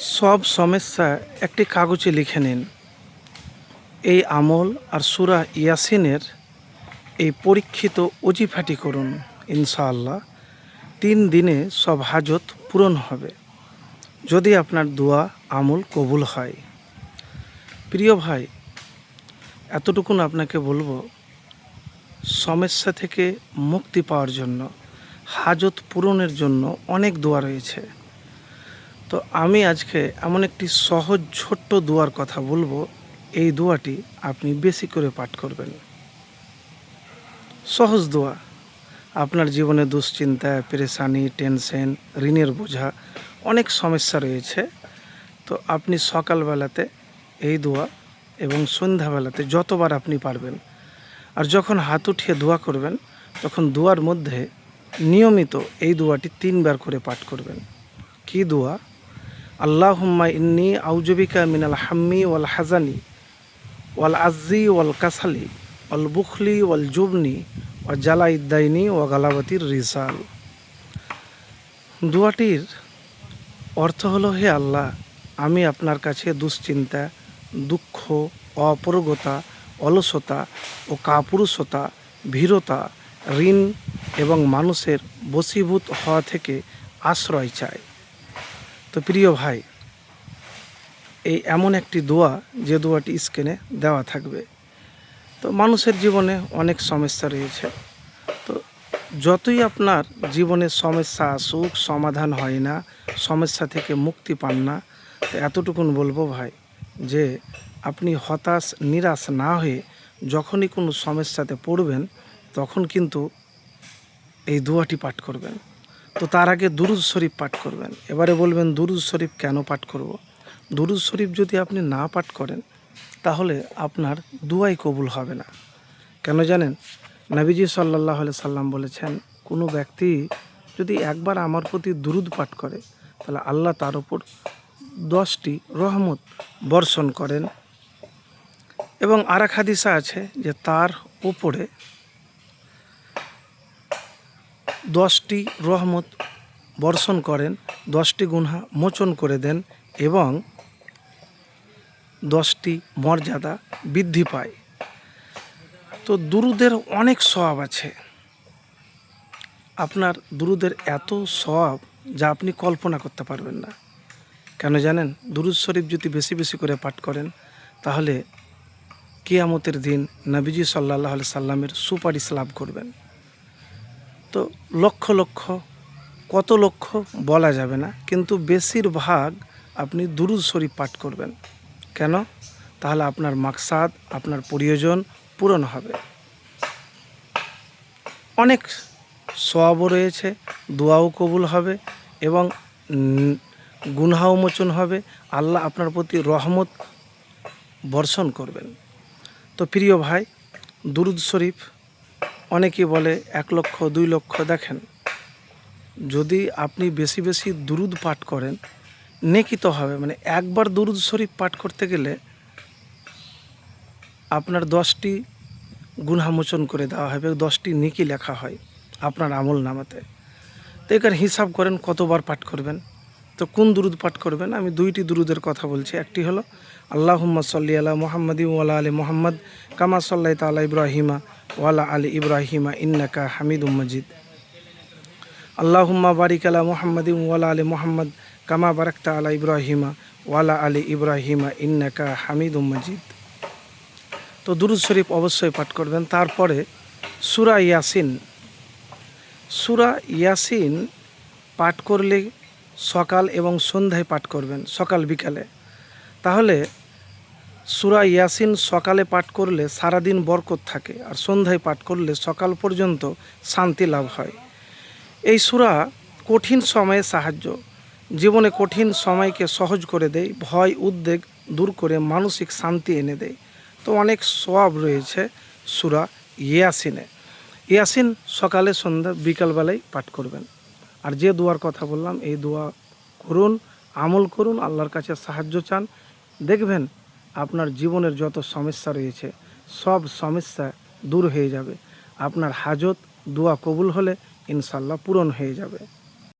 সব সমস্যা একটি কাগজে লিখে নিন। এই আমল আর সুরা ইয়াসিনের এই পরীক্ষিত অজিফাটি করুন, ইনশাআল্লাহ। তিন দিনে সব হাজত পূরণ হবে। যদি আপনার দোয়া, আমল কবুল হয়। প্রিয় ভাই, এতটুকুন আপনাকে বলব, সমস্যা থেকে মুক্তি পাওয়ার জন্য, হাজত পূরণের জন্য অনেক দোয়া রয়েছে। তো আমি আজকে এমন একটি সহজ, ছোট্ট দোয়ার কথা বলব। এই দোয়াটি আপনি বেশি করে পাঠ করবেন। সহজ দোয়া। আপনার জীবনে দুশ্চিন্তা, পেরেশানি, টেনশন, ঋণের বোঝা, অনেক সমস্যা রয়েছে। তো আপনি সকালবেলাতে এই দোয়া এবং সন্ধ্যাবেলাতে যতবার আপনি পারবেন। আর যখন হাত উঠিয়ে দোয়া করবেন, তখন দোয়ার মধ্যে নিয়মিত এই দোয়াটি তিনবার করে পাঠ করবেন। কি দোয়া? আল্লাহ হুম্মা ইন্নি আউজবিকা মিনাল হাম্মি ওয়াল হাজানি ওয়াল আজ্জি ওয়াল কাসালি ওয়াল বুখলি ওয়াল জুবনি ও জালা ইদ্দাইনি ও গালাবাতির রিসাল। দোয়াটির অর্থ হলো, হে আল্লাহ, আমি আপনার কাছে দুশ্চিন্তা, দুঃখ, অপরগতা, অলসতা ও কাপুরুষতা, ভীরতা, ঋণ এবং মানুষের বশীভূত হওয়া থেকে আশ্রয় চাই। তো প্রিয় ভাই, এই এমন একটি দোয়া, যে দোয়াটি স্ক্রিনে দেওয়া থাকবে। তো মানুষের জীবনে অনেক সমস্যা রয়েছে। তো যতই আপনার জীবনে সমস্যা আসুক, সমাধান হয় না, সমস্যা থেকে মুক্তি পান না, তো এতটুকুন বলব ভাই, যে আপনি হতাশ, নিরাশ না হয়ে যখনই কোনো সমস্যাতে পড়বেন, তখন কিন্তু এই দোয়াটি পাঠ করবেন। তো তার আগে দুরুজ শরীফ পাঠ করবেন। এবারে বলবেন দুরুজ শরীফ কেন পাঠ করব। দুরুজ শরীফ যদি আপনি না পাঠ করেন, তাহলে আপনার দুয়াই কবুল হবে না। কেন জানেন? নবীজি সাল্লাহ সাল্লাম বলেছেন, কোনো ব্যক্তি যদি একবার আমার প্রতি দুরুদ পাঠ করে, তাহলে আল্লাহ তার উপর দশটি রহমত বর্ষণ করেন। এবং আর এক হাদিসা আছে যে তার উপরে দশটি রহমত বর্ষণ করেন, দশটি গুনহা মোচন করে দেন এবং দশটি মর্যাদা বৃদ্ধি পায়। তো দুরুদের অনেক স্বভাব আছে। আপনার দুরুদের এত স্বভাব যা আপনি কল্পনা করতে পারবেন না। কেন জানেন? দুরুদ শরীফ যদি বেশি বেশি করে পাঠ করেন, তাহলে কিয়ামতের দিন নবীজি সাল্লাহ সাল্লামের সুপারিশ লাভ করবেন। তো লক্ষ লক্ষ, কত লক্ষ বলা যাবে না, কিন্তু বেশিরভাগ আপনি দুরুদ শরীফ পাঠ করবেন। কেন? তাহলে আপনার মাকসাদ, আপনার প্রয়োজন পূরণ হবে। অনেক সওয়াবও রয়েছে, দোয়াও কবুল হবে এবং গুনহাও মোচন হবে। আল্লাহ আপনার প্রতি রহমত বর্ষণ করবেন। তো প্রিয় ভাই, দুরুদ শরীফ অনেকেই বলে, এক লক্ষ, দুই লক্ষ, দেখেন। যদি আপনি বেশি বেশি দুরুদ পাঠ করেন, নেকি তো হবে। মানে একবার দুরুদ শরীফ পাঠ করতে গেলে আপনার দশটি গুণামোচন করে দেওয়া হবে দশটি নেকি লেখা হয় আপনার আমল নামাতে। তো এখানে হিসাব করেন কতবার পাঠ করবেন? তো কোন দুরুদ পাঠ করবেন? আমি দুইটি দুরুদের কথা বলছি। একটি হলো, আল্লাহুম্মা সাল্লি আলা মোহাম্মদি ওয়ালা আলী মোহাম্মদ কামা সাল্লাই তালা ইব্রাহিমা ওয়ালা আলী ইব্রাহিমা ইন্নাকা হামিদুম মজিদ। আল্লাহুম্মা বারিক আলা মোহাম্মদি ওয়ালা আলী মোহাম্মদ কামা বারাকতা আলা ইব্রাহিমা ওয়ালা আলী ইব্রাহিমা ইন্নাকা হামিদুম মজিদ। তো দুরুদ শরীফ অবশ্যই পাঠ করবেন। তারপরে সুরা ইয়াসিন। সুরা ইয়াসিন পাঠ করলে সকাল এবং সন্ধ্যায় পাঠ করবেন, সকাল বিকালে। তাহলে সুরা ইয়াসিন সকালে পাঠ করলে সারাদিন বরকত থাকে আর সন্ধ্যায় পাঠ করলে সকাল পর্যন্ত শান্তি লাভ হয়। এই সুরা কঠিন সময়ে সাহায্য। জীবনে কঠিন সময়কে সহজ করে দেয়, ভয়, উদ্বেগ দূর করে মানসিক শান্তি এনে দেয়। তো অনেক সওয়াব রয়েছে সুরা ইয়াসিনে। ইয়াসিন সকালে, সন্ধ্যা, বিকালবেলায় পাঠ করবেন। আর যে দোয়ার কথা বললাম, এই দোয়া করুন, আমল করুন, আল্লাহর কাছে সাহায্য চান। দেখবেন আপনার জীবনের যত সমস্যা রয়েছে, সব সমস্যা দূর হয়ে যাবে। আপনার হাজত, দোয়া কবুল হলে ইনশাল্লাহ পূরণ হয়ে যাবে।